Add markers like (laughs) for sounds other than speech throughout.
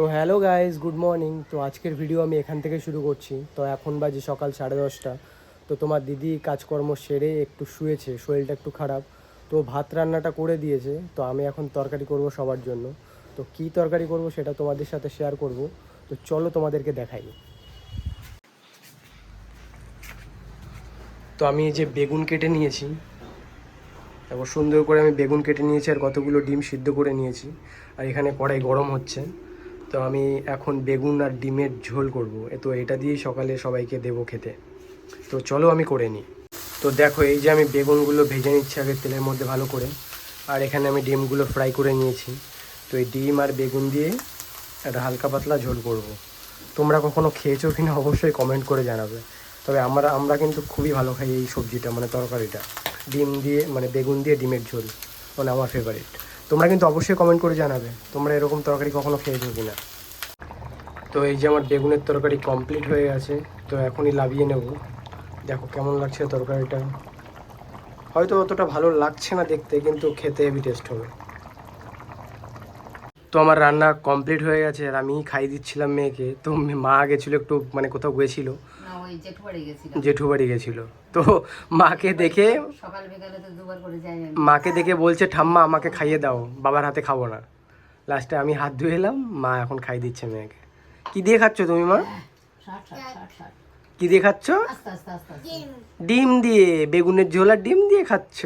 তো hello guys good morning. তো আজকের ভিডিও আমি এখান থেকে শুরু করছি। তো এখন বাজে সকাল সাড়ে দশটা। তো তোমার দিদি কাজকর্ম সেরে একটু শুয়েছে, শরীরটা একটু খারাপ। তো ভাত রান্নাটা করে দিয়েছে। তো আমি এখন তরকারি করব সবার জন্য। তো কি তরকারি করব সেটা তোমাদের সাথে শেয়ার করব। তো চলো তোমাদেরকে দেখাই। তো আমি এই যে বেগুন কেটে নিয়েছি। তারপর সুন্দর করে আমি বেগুন কেটে নিয়েছি আর কতগুলো ডিম সিদ্ধ করে নিয়েছি। আর এখানে কড়াই গরম হচ্ছে। তো আমি এখন বেগুন আর ডিমের ঝোল করব। তো এটা দিয়েই সকালে সবাইকে দেবো খেতে। তো চলো আমি করে নিই। তো দেখো, এই যে আমি বেগুনগুলো ভেজে নিচ্ছি আগে তেলের মধ্যে ভালো করে। আর এখানে আমি ডিমগুলো ফ্রাই করে নিয়েছি। তো এই ডিম আর বেগুন দিয়ে একটা হালকা পাতলা ঝোল করব। তোমরা কখনো খেয়েছো কিনা অবশ্যই কমেন্ট করে জানাবে। তবে আমরা আমরা কিন্তু খুবই ভালো খাই এই সবজিটা মানে তরকারিটা। ডিম দিয়ে মানে বেগুন দিয়ে ডিমের ঝোল মানে আমার ফেভারিট তোমরা কিন্তু অবশ্যই কমেন্ট করে জানাবে, তোমরা এরকম তরকারি কখনো খেয়েছো কি না তো এই যে আমার বেগুনের তরকারি কমপ্লিট হয়ে গেছে, তো এখনই লাভিয়ে নেব। দেখো কেমন লাগছে তরকারিটা। হয়তো অতটা ভালো লাগছে না দেখতে, কিন্তু খেতে হেভি টেস্ট হবে। তো আমার রান্না কমপ্লিট হয়ে গেছে, আর আমি খাই দিচ্ছিলাম মেয়েকে। তো মা গেছিল একটু মানে কোথাও গেছিল। ওই জেঠু বাড়ি গেছিল জেঠু বাড়ি গেছিল। তো মাকে দেখে সকাল বিকালে তো দুবার করে যাই আমি। মাকে দেখে বলছে ঠাম্মা আমাকে খাইয়ে দাও বাবার হাতে খাব না। লাস্টে আমি হাত ধুয়ে এলাম মা এখন খাই দিচ্ছে মেয়েকে। কি দিয়ে খাচ্ছ তুমি মা? কি দিয়ে খাচ্ছ? ডিম। দিয়ে বেগুনের ঝোল আর ডিম দিয়ে খাচ্ছ?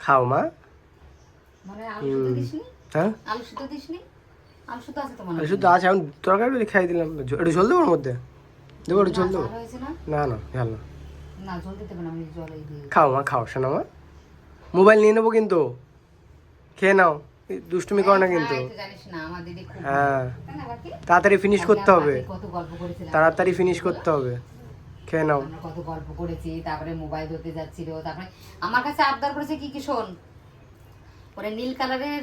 খাও মা। মানে আলু হ্যাঁ? আলু শুধু আছে আমি তরকারি খাই দিলাম। একটু ঝোল দেবো ওর মধ্যে? দেবো একটু ঝোল দেবো? না? না ঝাল না। জল জল খাও মা খাও শোনো মা। মোবাইল নিয়ে নেব কিন্তু। খেয়ে নাও। দুষ্টুমি করো না কিন্তু। হ্যাঁ। না কাকি? তাড়াতাড়ি ফিনিশ করতে হবে। তাড়াতাড়ি ফিনিশ করতে হবে। খেয়ে নাও। কত গল্প করেছি তারপরে মোবাইল ধরতে যাচ্ছিল তারপরে আমার কাছে আবদার করেছে কি কি শোন? পরে নীল কালারের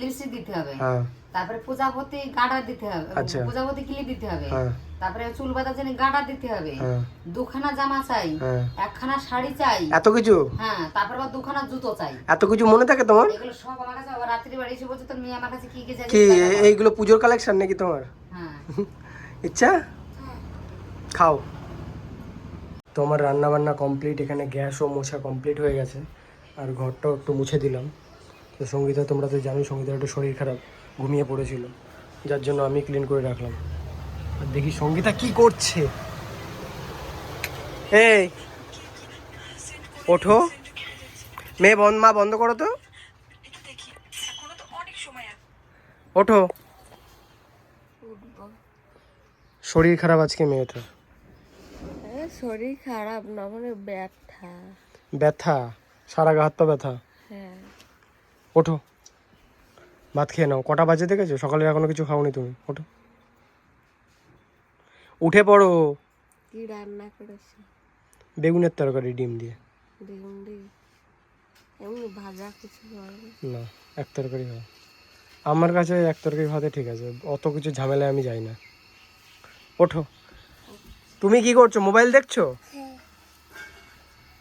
লিপস্টিক দিতে হবে। হ্যাঁ। তারপরে পূজাপতি গাডা দিতে হবে। আচ্ছা। পূজাপতি ক্লিপ দিতে হবে। হ্যাঁ। তারপরে চুল বাঁধার জন্য গাডা দিতে হবে। হ্যাঁ। দুখানা জামা চাই। একখানা শাড়ি চাই। এত কিছু? হ্যাঁ তারপর আবার দুখানা জুতো চাই। এত কিছু মনে থাকে তোমার? এগুলো সব আমার কাছে আবার রাত্রি বাড়ি এসে বলছে তোর মেয়ে আমার কাছে কি কি চাই? কি এইগুলো পুজোর কালেকশন নাকি তোমার? হ্যাঁ। (laughs) ইচ্ছা? খাও। তোমার রান্না বান্না কমপ্লিট এখানে গ্যাসও মোছা কমপ্লিট হয়ে গেছে। আর ঘরটাও একটু মুছে দিলাম। তো সঙ্গীতা তোমরা তো জানোই সঙ্গীতার একটু শরীর খারাপ ঘুমিয়ে পড়েছিল। যার জন্য আমি ক্লিন করে রাখলাম। আর দেখি সঙ্গীতা কি করছে। এই ওঠো। মেয়ে বন্ধ মা বন্ধ করো তো। ওঠো। শরীর খারাপ আজকে মেয়েটা। শরীর খারাপ না মানে ব্যথা। ব্যথা? সারা গা হাত পা ব্যথা? হ্যাঁ। ওঠো। ভাত খেয়ে নাও। কটা বাজে দেখেছ? সকালে এখনও কিছু খাওনি তুমি। ওঠো। উঠে পড়ো। কি রান্না করেছে? বেগুনের তরকারি ডিম দিয়ে। বেগুন দিয়ে? এমনি ভাজা কিছু না? এক তরকারি হয়। আমার কাছে এক তরকারি ভাতে ঠিক আছে। অত কিছু ঝামেলায় আমি যাই না। ওঠো। তুমি কি করছ? মোবাইল দেখছ?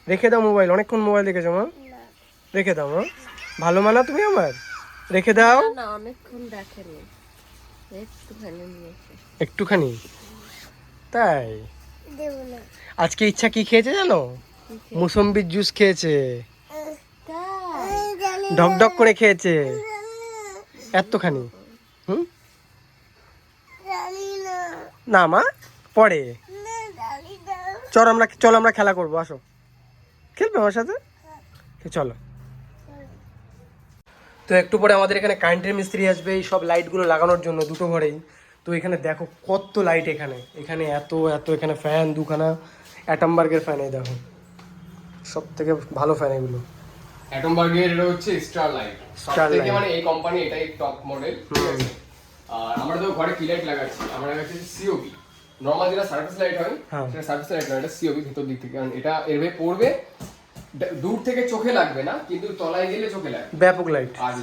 রেখে দাও মোবাইল। অনেকক্ষণ মোবাইল দেখেছ মা? রেখে দাও মা। ভালো মানা তুমি আমার? রেখে দাও। না, অনেকক্ষণ দেখেনি। একটুখানি একটুখানি? তাই? আজকে ইচ্ছা কি খেয়েছে জানো? মুসম্বির জুস খেয়েছে। ঢক ঢক করে খেয়েছে। এতখানি। হুম? না। মা পরে। চল আমরা চল আমরা খেলা করব আসো। খেলবে আমার সাথে? চলো। তো একটু পরে আমাদের এখানে কারেন্টের মিস্ত্রি আসবে এই সব লাইটগুলো লাগানোর জন্য দুটো ঘরেই। তো এখানে দেখো কত লাইট এখানে। এখানে এত এত এখানে ফ্যান দুখানা। অ্যাটামবার্গের ফ্যান এই দেখো। সব থেকে ভালো ফ্যান এগুলো। অ্যাটমবার্গের এটা হচ্ছে স্টার লাইট থেকে Light। মানে এই কোম্পানি এটাই টপ মডেল আর আমরা তো ঘরে কি লাইট লাগাচ্ছি। আমরা লাগাচ্ছি সিওবি নর্মাল যেটা সার্ভিস লাইট হয় হ্যাঁ। সেটা সার্ভিস লাইট নয় এটা সিওবি ভিতর দিক থেকে। কারণ এটা এর পড়বে দূর থেকে চোখে লাগবে না কিন্তু তলায় গেলে চোখে লাগবে। ব্যাপক লাইট আর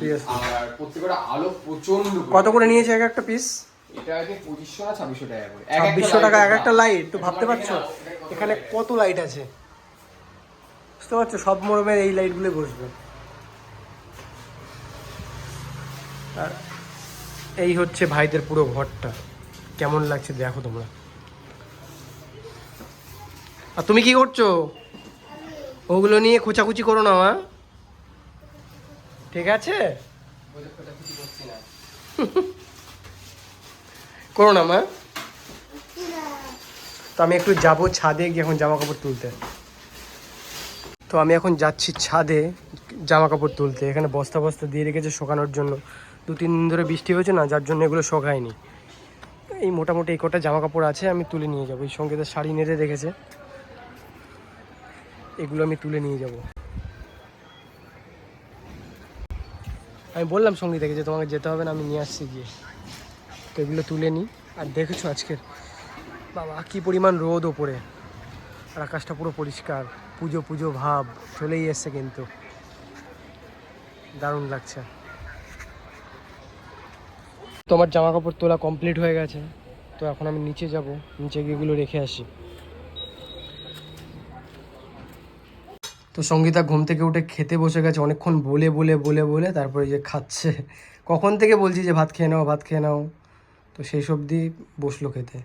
প্রত্যেকটা আলো প্রচণ্ড কত করে নিয়েছে এক একটা পিস এটা আছে পঁচিশশো না ছাব্বিশশো টাকা করে। ছাব্বিশশো টাকা এক একটা লাইট তো ভাবতে পারছ? এখানে কত কত লাইট আছে? বুঝতে পারছ? সব মরমের এই লাইটগুলো বসবে। আর এই হচ্ছে ভাইদের পুরো ঘরটা। কেমন লাগছে দেখো তোমরা। আর তুমি কি করছ? ওগুলো নিয়ে খোঁচাখুচি করো না, মা। ঠিক আছে? (laughs) করো না, মা। তো আমি একটু যাব ছাদে, গিয়ে এখন জামা কাপড় তুলতে। তো আমি এখন যাচ্ছি ছাদে জামা কাপড় তুলতে। এখানে বস্তা বস্তা দিয়ে রেখেছে শোকানোর জন্য। দু, তিন দিন ধরে বৃষ্টি হয়েছে না, যার জন্য এগুলো শোকায়নি। এই মোটামুটি এই কটা জামা কাপড় আছে, আমি তুলে নিয়ে যাব। এই সঙ্গীতের শাড়ি নেড়ে রেখেছে। এগুলো আমি তুলে নিয়ে যাব। আমি বললাম সঙ্গীতাকে যে তোমাকে যেতে হবে না, আমি নিয়ে আসছি গিয়ে। তো এগুলো তুলে নিই। আর দেখেছ আজকের? বাবা, কি পরিমাণ রোদ ওপরে। আর আকাশটা পুরো পরিষ্কার। পুজো পুজো ভাব চলেই এসছে কিন্তু। দারুণ লাগছে। তোমার জামা কাপড় তোলা কমপ্লিট হয়ে গেছে। তো এখন আমি নিচে যাব। নিচে গিয়ে এগুলো রেখে আসি। তো সঙ্গীতা ঘুম থেকে উঠে খেতে বসে গেছে অনেকক্ষণ বলে বলে বলে বলে তারপরে যে খাচ্ছে। কখন থেকে বলছি যে ভাত খেয়ে নাও ভাত খেয়ে নাও? তো সেই সব দিয়ে বসল খেতে।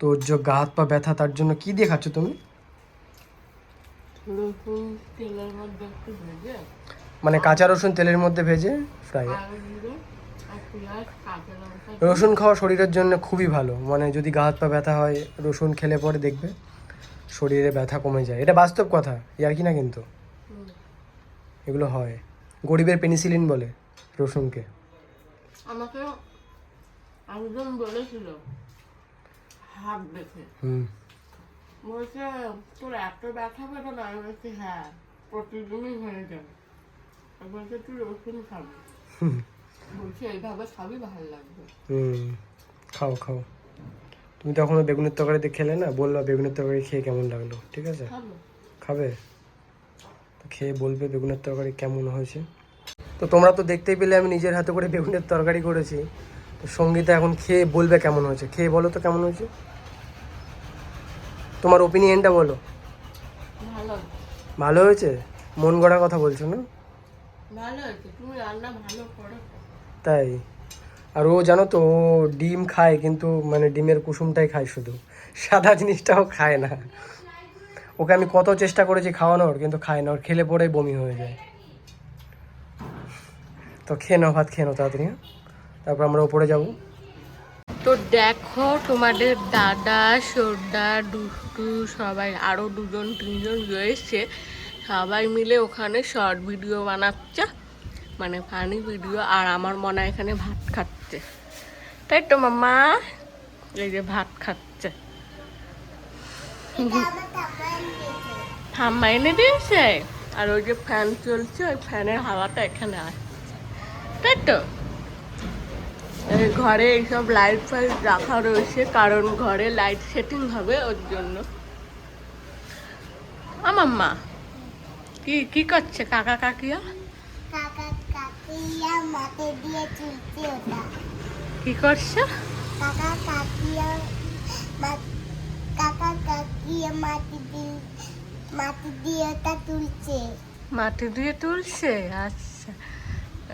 তো ওর যে গা হাত পা ব্যথা তার জন্য কি দিয়ে খাচ্ছ তুমি? মানে কাঁচা রসুন তেলের মধ্যে ভেজে ফ্রাই রসুন খাওয়া শরীরের জন্য খুবই ভালো। মানে যদি গা হাত পা ব্যথা হয় রসুন খেলে পরে দেখবে শরীরে ব্যথা কমে যায়। এটা বাস্তব কথা ইয়ার কি না কিন্তু। এগুলো হয়। গরিবের পেনিসিলিন বলে রসুনকে। আমাকে একজন বলেছিল হাত দেখে হুম। বলছে তোর এত ব্যথা পেতো না? আমি বলছি হ্যাঁ প্রতিদিনই হয়ে যাবে বলছে তুই রসুন খাবি। বলছে এইভাবে খাবি ভালো লাগবে। হুম। খাও খাও। তুমি তো এখনও বেগুনের তরকারিতে খেলে না? বলল বেগুনের তরকারি খেয়ে কেমন লাগল? ঠিক আছে? খাবে? খেয়ে বলবে বেগুনের তরকারি কেমন হয়েছে। তো তোমরা তো দেখতেই পেলে আমি নিজের হাতে করে বেগুনের তরকারি করেছি। তো সঙ্গীতা এখন খেয়ে বলবে কেমন হয়েছে। খেয়ে বলো তো কেমন হয়েছে। তোমার ওপিনিয়নটা বলো। ভালো হয়েছে। মন গড়া কথা বলছো না? তাই? আর ও জানো তো ও ডিম খায় কিন্তু মানে ডিমের কুসুমটাই খায় শুধু। সাদা জিনিসটাও খায় না। ওকে আমি কত চেষ্টা করেছি খাওয়ানোর, কিন্তু খায় না। ওর খেলে পরেই বমি হয়ে যায়। তো খেয়ে নাও, ভাত খেয়ে নাও তাড়াতাড়ি হ্যাঁ? তারপর আমরা উপরে যাব। তো দেখো, তোমাদের দাদা সোডা দুষ্টু, সবাই আরও দুজন, তিনজন রয়েছে। সবাই মিলে ওখানে শর্ট ভিডিও বানাচ্ছে মানে ফানি ভিডিও, আর আমার মনে এখানে ভাত খাচ্ছে। তাই তো মামা এই যে ভাত খাচ্ছে। ঠাম্মা এনে দিয়েছে? আর ওই যে ফ্যান চলছে, ওই ফ্যানের হাওয়াটা এখানে আসছে। তাই তো? ঘরে এইসব লাইট ফাইট রাখা রয়েছে, কারণ ঘরে লাইট সেটিং হবে ওর জন্য। আমার মা কি কি করছে কাকা, কাকিয়া? কাকা কাকিয়া কি করছে? কাকা, কাকিয়া কাকা কাকিয়া মাটি দিয়ে মাটি দিয়ে ওটা তুলছে। মাটি দিয়ে তুলছে? আচ্ছা।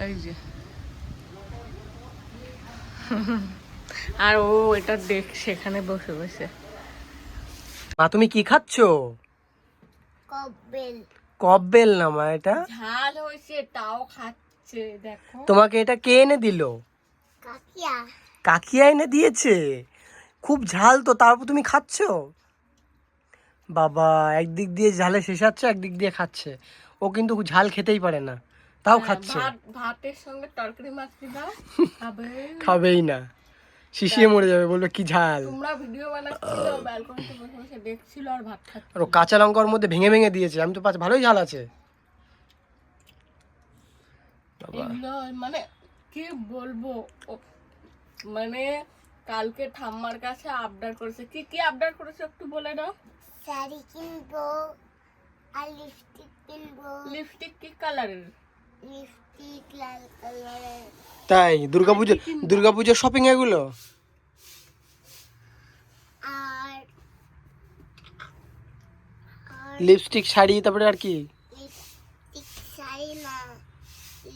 এই যে। আর ও এটা দেখ সেখানে বসে বসে। মা তুমি কি খাচ্ছ? কবেল কব্বেল না মা এটা? ঝাল হয়েছে তাও খাচ্ছে দেখো। তোমাকে এটা কে এনে দিল? কাকিয়া। কাকিয়া এনে দিয়েছে? খুব ঝাল তো তারপর তুমি খাচ্ছো? বাবা একদিক দিয়ে ঝালে শেষাচ্ছে একদিক দিয়ে খাচ্ছে। ও কিন্তু ঝাল খেতেই পারে না তাও খাচ্ছে। ভাতের সঙ্গে তরকারি মাছলি দাও খাবেই না শিশিয়ে মরে যাবে বলবে কি ঝাল। তোমরা ভিডিও বানাচ্ছিল ব্যালকনিতে বসে বসে দেখছিল আর ভাত খাচ্ছিল আর কাঁচা লঙ্কার মধ্যে ভেঙে ভেঙে দিয়েছে আমি তো পাচ্ছি ভালোই ঝাল আছে। মানে কি বলব মানে কালকে ঠাম্মার কাছে আবদার করেছে। কি কি আবদার করেছে একটু বলে দাও। শাড়ি কিনবো আর লিপস্টিক কিনবো। লিপস্টিক কি কালারের লিপস্টিক লাল কালারের তাই দুর্গাপুজো দুর্গাপুজোর শপিং এগুলো? আর আর লিপস্টিক শাড়ি তারপরে আর কি? লিপস্টিক শাড়ি না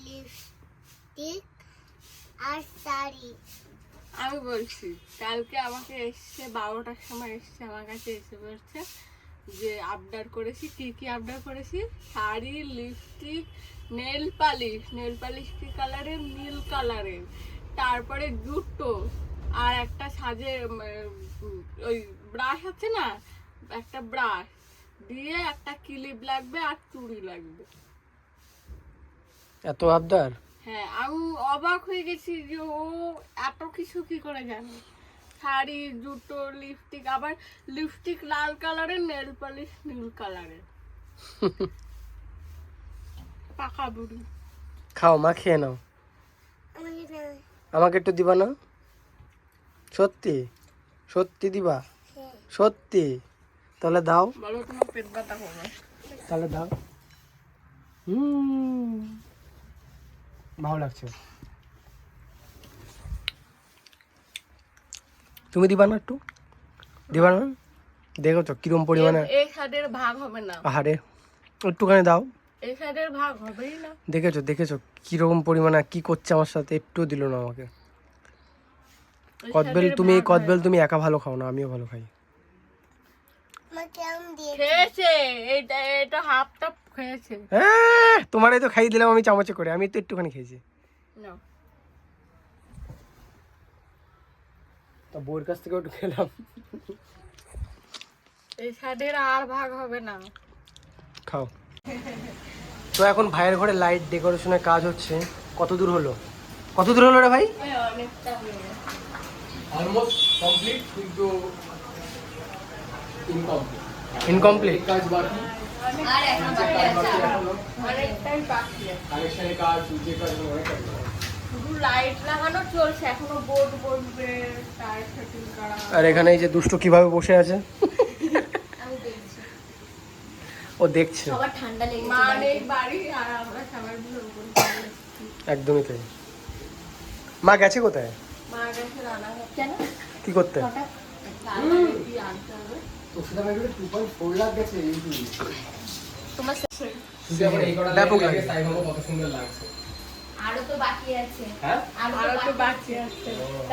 লিপস্টিক আর শাড়ি। আমি বলছি, কালকে আমাকে এসছে, বারোটার সময় এসছে, আমার কাছে এসে বলছে যে আবদার করেছি, কি কি আবদার করেছি? Sari lipstick nail polish nail polish কি কালারের নীল কালারের তারপরে জুতো আর একটা সাজে ওই ব্রাশ আছে না? একটা ব্রাশ দিয়ে একটা ক্লিপ লাগবে আর চুড়ি লাগবে। এত আবদার হ্যাঁ আমি অবাক হয়ে গেছি যে ও এত কিছু কি করে জানে? শাড়ি জুতো লিপস্টিক আবার লিপস্টিক লাল কালারের নেল পালিশ নীল কালারের। পাকা বুড়ি। খাও মা খেয়ে নাও। আমাকে একটু দিবা না? সত্যি? সত্যি দিবা? সত্যি? তাহলে দাও। বলো তোমার পেট ব্যথা হবে তাহলে দাও। হুম। ভালো লাগছে। তুমি দিবা না একটু? দিবা না? দেখো তো কিরম পরিমাণে। এই সাইডের ভাগ হবে না। আহারে একটুখানি দাও। এই সাইডের ভাগ হবেই না। দেখেছ দেখেছ কীরকম পরিমাণে কি করছে আমার সাথে একটু দিল না আমাকে। কদবেল তুমি কদবেল তুমি একা ভালো খাও না আমিও ভালো খাই আমাকে আম দিয়ে খেয়েছে এইটা এটা হাফটা খেয়েছে হ্যাঁ তোমারই তো খাই দিলাম আমি চামচে করে আমি তো একটুখানি খেয়েছি। তা কাছ থেকে একটু খেলাম। এই সাইডের আর ভাগ হবে না। খাও। তো এখন ভাইয়ের ঘরে লাইট ডেকোরেশনের কাজ হচ্ছে। কত দূর হলো? কত দূর হলো রে ভাই? অনেকটা হয়ে গেছে। অলমোস্ট কমপ্লিট কিন্তু ইনকমপ্লিট ইনকমপ্লিট কাজ বাকি আর এখন বাকি আছে। আরও। অনেকটাই বাকি আছে কানেকশনের কাজ অনেক করা। আর এখানে এই যে দুষ্টু কীভাবে বসে আছে? ও দেখছে। একদমই তাই। মা গেছে কোথায়? কি করতে? হ্যাঁ আরও আরও তো তো বাকি বাকি আছে।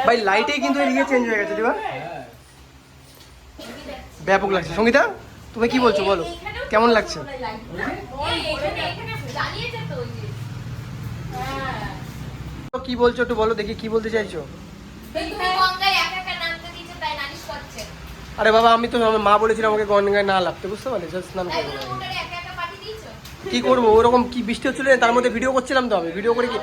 ভাই লাইটেই কিন্তু এদিকে চেঞ্জ হয়ে গেছে দিবা। হ্যাঁ। ব্যাপক লাগছে। সঙ্গীতা তুমি কি বলছো? বলো। কেমন লাগছে? ওই কি বলছো একটু বলো দেখি কি বলতে চাইছো। আরে বাবা আমি তো আমার মা বলেছিলাম আমাকে গঙ্গায় না লাগতে বুঝতে পারলে? জাস্ট স্নান করব কি করব? ওরকম কি বৃষ্টি হচ্ছিল তার মধ্যে ভিডিও করছিলাম তো আমি। ভিডিও করে কি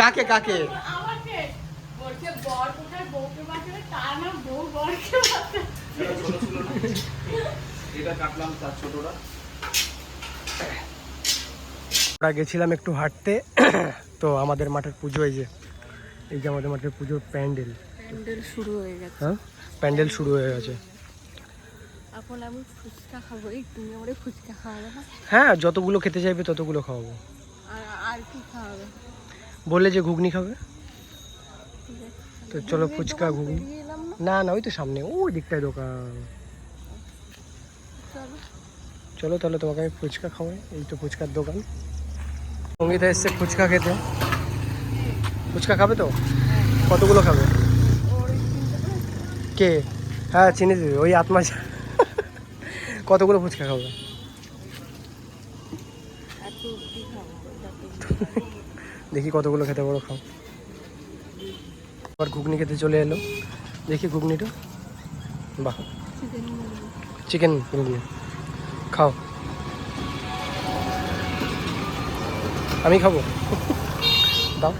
কাকে কাকে? বর কোথায় বউকে বাঁচাবে তা না বউ বরকে বাঁচাবে আমরা গেছিলাম একটু হাঁটতে তো আমাদের মাঠের পুজো এই যে এই যে আমাদের মাঠের পুজোর প্যান্ডেল। প্যান্ডেল শুরু হয়ে গেছে। হ্যাঁ? প্যান্ডেল শুরু হয়ে গেছে। এখন আমি ফুচকা খাব এই তুমি আমারে ফুচকা খাওয়াবে না? হ্যাঁ যতগুলো খেতে চাইবে ততগুলো খাওয়াবো। আর আর কি খাওয়াবে? বললে যে ঘুগনি খাবে? তো চলো ফুচকা ঘুগনি না না, ওই তো সামনে, ওই দিকটায় দোকান। চলো তাহলে তোমাকে আমি ফুচকা খাওয়াই, এই তো ফুচকার দোকান। সঙ্গীতা এসছে ফুচকা খেতে। ফুচকা খাবে তো? কতগুলো খাবে? কে? হ্যাঁ চিনি দিদি, ওই আত্মা কতগুলো ফুচকা খাব? দেখি কতগুলো খেতে বড় খাও। আবার ঘুগনি খেতে চলে এলো। দেখি ঘুগনিটা। বাহ। চিকেন ঘুগনি। খাও। আমি খাব? দাও।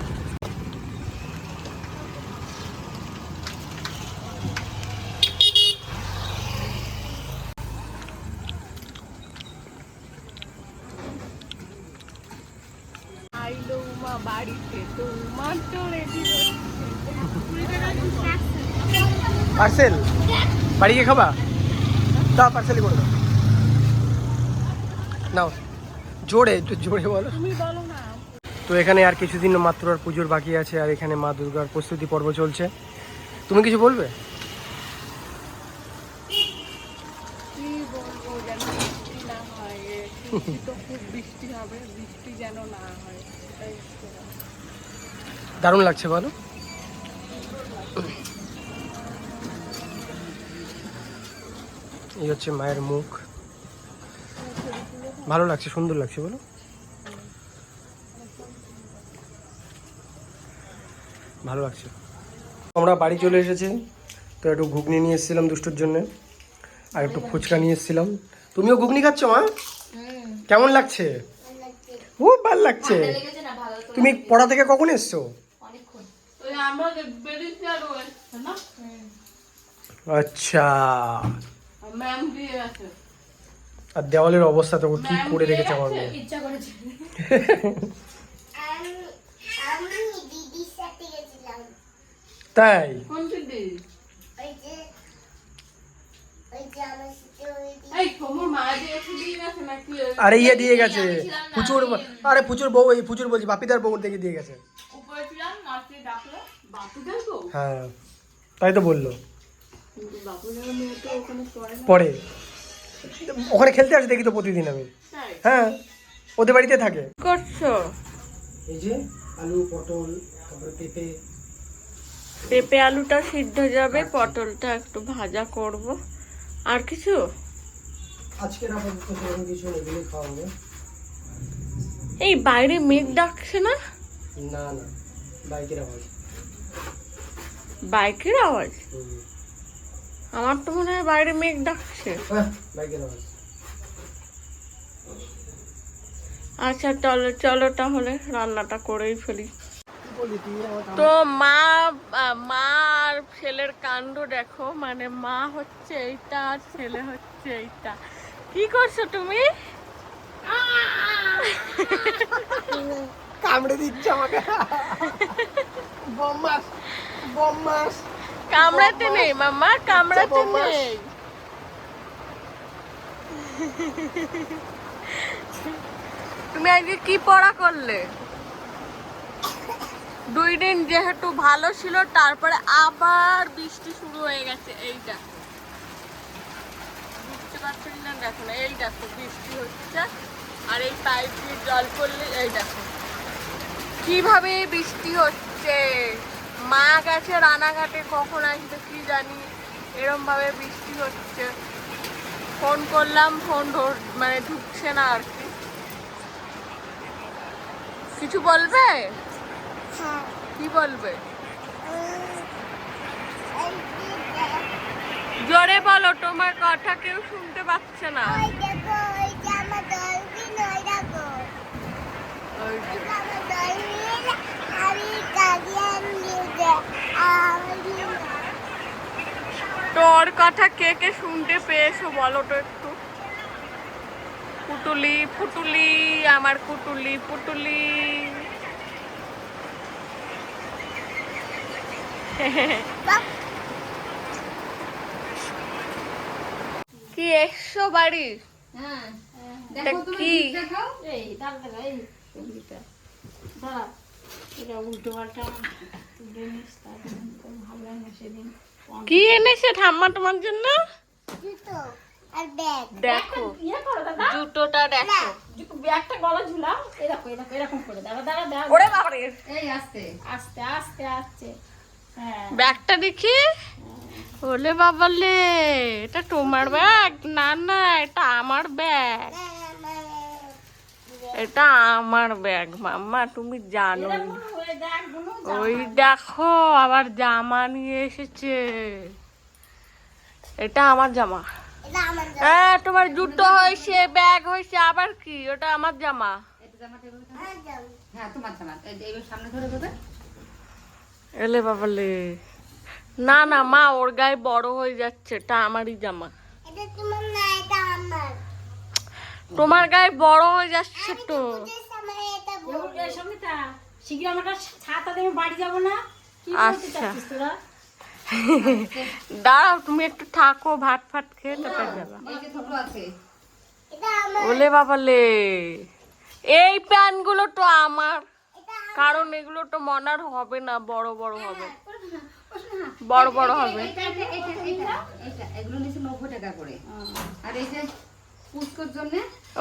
বাড়িতে তো উমার তো রেডি পার্সেল? বাড়ি গিয়ে খাবা? দাও পার্সেলই করে দাও। নাও। জোরে একটু জোরে বলো। বলো তো এখানে আর কিছুদিন মাত্র আর পুজোর বাকি আছে আর এখানে মা দুর্গার প্রস্তুতি পর্ব চলছে। তুমি কিছু বলবে? দারুণ লাগছে যেন হচ্ছে মায়ের মুখ। ভালো লাগছে সুন্দর লাগছে বলো। ভালো লাগছে। আমরা বাড়ি চলে এসেছি তো একটু ঘুগনি নিয়ে এসেছিলাম দুষ্টুর জন্য আর একটু ফুচকা নিয়ে এসেছিলাম। তুমিও ঘুগনি খাচ্ছ মা? কেমন লাগছে? খুব ভালো লাগছে। তুমি পড়া থেকে কখন এসছো? আচ্ছা। আর দেওয়ালের অবস্থা তো কি করে রেখেছে আমার মেয়ে ইচ্ছা করেছে। আমি আমি দিদির সাথে গেছিলাম। তাই? কোন দিদি? ওই যে ওই যে আমার সাথে ওই দিদি। এই তোমার মা যে এসে দিয়ে গেছে নাকি? ওই আরে ইয়ে দিয়ে গেছে। পুচুর আরে পুচুর বউ এই পুচুর বলছি বাপিদার বউ থেকে দিয়ে গেছে। হ্যাঁ তাই তো বলল। পরে ওখানে খেলতে আসে দেখি তো প্রতিদিন আমি। হ্যাঁ ওদের বাড়িতে থাকে। করছ? এই যে আলু পটল তারপরে পেঁপে। পেঁপে আলুটা সিদ্ধ যাবে পটলটা একটু ভাজা করব। আর কিছু? আজকের আপাতত সেরকম কিছু এগুলোই খাওয়া হবে এই বাইরে মেঘ ডাকছে না? না না বাইকের আওয়াজ। বাইকের আওয়াজ। আমার তো মনে হয় বাইরে মেঘ ডাকছে। হ্যাঁ আচ্ছা চলো চলো তাহলে রান্নাটা করেই ফেলি। তো মা মা আর ছেলের কাণ্ড দেখো। মানে মা হচ্ছে এইটা আর ছেলে হচ্ছে এইটা। কি করছ তুমি? কামড়ে দিচ্ছে আমাকে। বম্বাস বম্বাস কামড়াতে নেই মামা কামড়াতে নেই। তুমি আজকে কি পড়া করলে? দুই দিন যেহেতু ভালো ছিল তারপরে আবার বৃষ্টি শুরু হয়ে গেছে এইটা। বুঝতে পারছ না? দেখো না এই দেখো বৃষ্টি হচ্ছে আর এই পাইপ দিয়ে জল পড়লে এই দেখো। কীভাবে বৃষ্টি হচ্ছে? মা গেছে রানাঘাটে কখন আসবে কি জানি এরম ভাবে বৃষ্টি হচ্ছে। ফোন করলাম ফোন মানে ঢুকছে না আর কি। কিছু বলবে? হ্যাঁ। কি বলবে? জোরে বলো তোমার কথা কেউ শুনতে পাচ্ছে না ওই দেখো ওই যে আমার ডলফিন ওই দেখো ওই ওই যে। যে আমার ডলফিন আমি গার্ডিয়ান নিয়ে যায় আমি তোর কথা কে কে শুনতে পেয়েছ? বলো তো একটু। পুটুলি পুটুলি আমার পুটুলি পুটুলি। কি একশো বাড়ি? হ্যাঁ কি? উল্টো পাল্টা। ভালো সেদিন। কি এনেছে ঠাম্মা তোমার জন্য? জুতো আর ব্যাগ। দেখো ইয়ে করো দাদা। জুতোটা দেখো। ব্যাগটা গলা ঝুলাও। এই দেখো এরকম করে দাঁড়া দাঁড়া দাঁড়া ওরে বাবারে। এই আস্তে আস্তে আস্তে আস্তে হ্যাঁ। ব্যাগটা দেখি। ওলে বাবালে এটা তোমার ব্যাগ? না না এটা আমার ব্যাগ। এটা আমার ব্যাগ মাম্মা তুমি জানো ওই দেখ, আবার জামা নিয়ে এসেছে। এটা আমার জামা। হ্যাঁ তোমার জুতো হয়েছে, ব্যাগ হয়েছে, আবার কি? ওটা আমার জামা। এলে বাবালে। না না, মা, ওর গায়ে বড় হয়ে যাচ্ছে, এটা আমারই জামা। তোমার গায়ে বড় হয়ে যাচ্ছে তো। শিগগির আমার ছাতা দিয়ে বাড়ি যাব না। কি বলতে আচ্ছা। চাচ্ছিস তোরা? দাঁড়াও তুমি একটু থাকো ভাত ফাট খেয়ে তারপর যাবা। ওলে বাবালে এই প্যান্টগুলো তো আমার। কারণ এগুলো তো মনার হবে না বড় বড় হবে। বড় বড় হবে।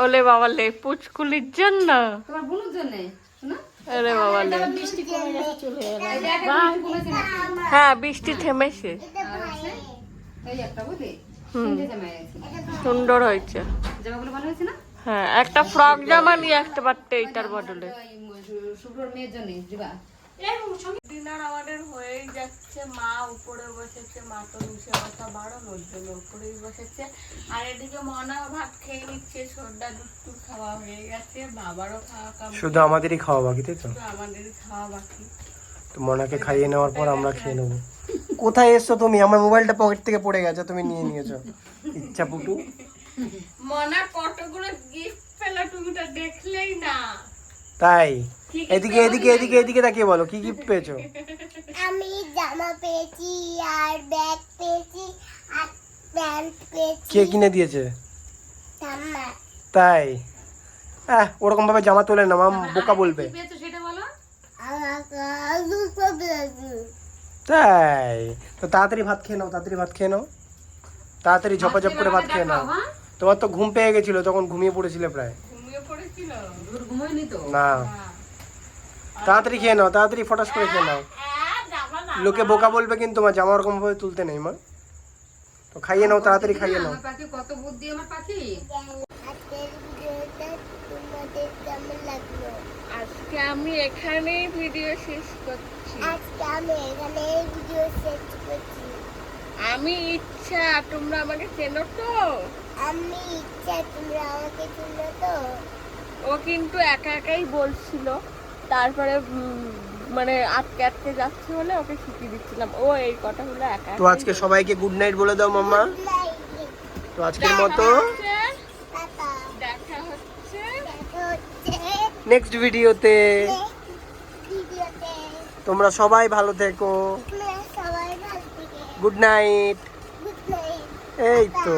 ওলে বাবা লে পুচকুলির জন্য। তোমার বোনের জন্য? শোনা। আরে বাবা লে এটা একটা মিষ্টি কমেছে হ্যাঁ বৃষ্টি থেমেছে। সুন্দর হয়েছে। জামাগুলো ভালো হয়েছে না? হ্যাঁ একটা ফ্রক জামা নিয়ে আসতে পারতে এইটার বদলে। শুভ্রর মেয়ের জন্য দিবা। ডিনার আমাদের হয়েই যাচ্ছে। মা উপরে বসেছে মা তো নিচে বসা বাড়ানোর জন্য উপরেই বসেছে। আর এদিকে মনা ভাত খেয়ে নিচ্ছে সর্দা দুষ্টু খাওয়া হয়ে গেছে বাবারও খাওয়া কাম শুধু আমাদেরই খাওয়া বাকি তাই তো? শুধু আমাদের খাওয়া বাকি। তো মনাকে খাইয়ে নেওয়ার পর আমরা খেয়ে নেব। কোথায় এসছো তুমি? আমার মোবাইলটা পকেট থেকে পড়ে গেছে তুমি নিয়ে নিয়েছো। ইচ্ছা পুটু। মনা কতগুলো গিফট পেল তুমি তো দেখলেই না। তাই? এদিকে এদিকে এদিকে এদিকে তাকিয়ে বলো কি গিফট পেয়েছ? আমি জামা পেয়েছি আর ব্যাগ পেয়েছি আর প্যান্ট পেয়েছি। কে কিনে দিয়েছে? তাই? হ্যাঁ ওরকম ভাবে জামা তোলে না মাম বোকা বলবে। তাই? তো তাড়াতাড়ি ভাত খেয়ে নাও তাড়াতাড়ি ভাত খেয়ে নাও। তাড়াতাড়ি ঝপাঝপ করে ভাত খেয়ে নাও। হ্যাঁ? তোমার তো ঘুম পেয়ে গেছিল তখন ঘুমিয়ে পড়েছিলে প্রায়। ঘুমিয়ে পড়েছিল? দূর ঘুমোয়নি তো? না। তাড়াতাড়ি খেয়ে নাও, তাড়াতাড়ি ফটাস করে খেয়ে নাও। লোকে বোকা বলবে কিন্তু তোমার জামা ওরকম ভাবে তুলতে নেই মা। তো খাইয়ে নাও, তাড়াতাড়ি খাইয়ে নাও। কত বুদ্ধি আমার পাখি? আজকে আমি এখানেই ভিডিও শেষ করছি। আজকে আমি এখানে ভিডিও শেষ করছি আমি ইচ্ছা, তোমরা আমাকে চেনো তো আমি ইচ্ছা তোমরা আমাকে শুনো তো? ও কিন্তু একা একাই বলছিল। তারপরে মানে আটকে আটকে যাচ্ছে বলে ওকে শিখিয়ে দিচ্ছিলাম। ও এই কথাগুলো একা তো আজকে সবাইকে গুড নাইট বলে দাও মাম্মা। তো আজকের মতো টাটা দেখা হচ্ছে। নেক্সট ভিডিওতে ভিডিওতে তোমরা সবাই ভালো থেকো। গুড নাইট এই তো।